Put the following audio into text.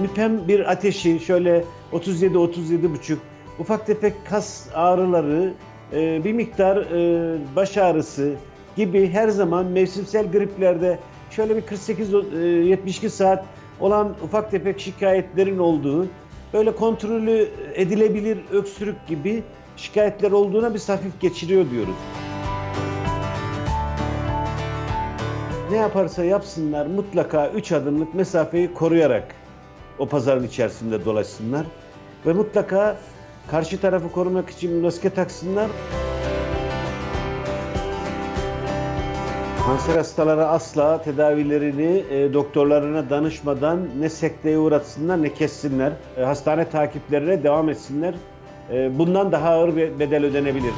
müpem bir ateşi şöyle 37 buçuk, ufak tefek kas ağrıları, e, bir miktar e, baş ağrısı gibi her zaman mevsimsel griplerde şöyle bir 48-72 saat olan ufak tefek şikayetlerin olduğu, böyle kontrolü edilebilir öksürük gibi şikayetler olduğuna biz hafif geçiriyor diyoruz. Ne yaparsa yapsınlar mutlaka 3 adımlık mesafeyi koruyarak o pazarın içerisinde dolaşsınlar. Ve mutlaka karşı tarafı korumak için maske taksınlar. Kanser hastaları asla tedavilerini e, doktorlarına danışmadan ne sekteye uğratsınlar ne kessinler. E, hastane takiplerine devam etsinler. E, bundan daha ağır bir bedel ödenebilir.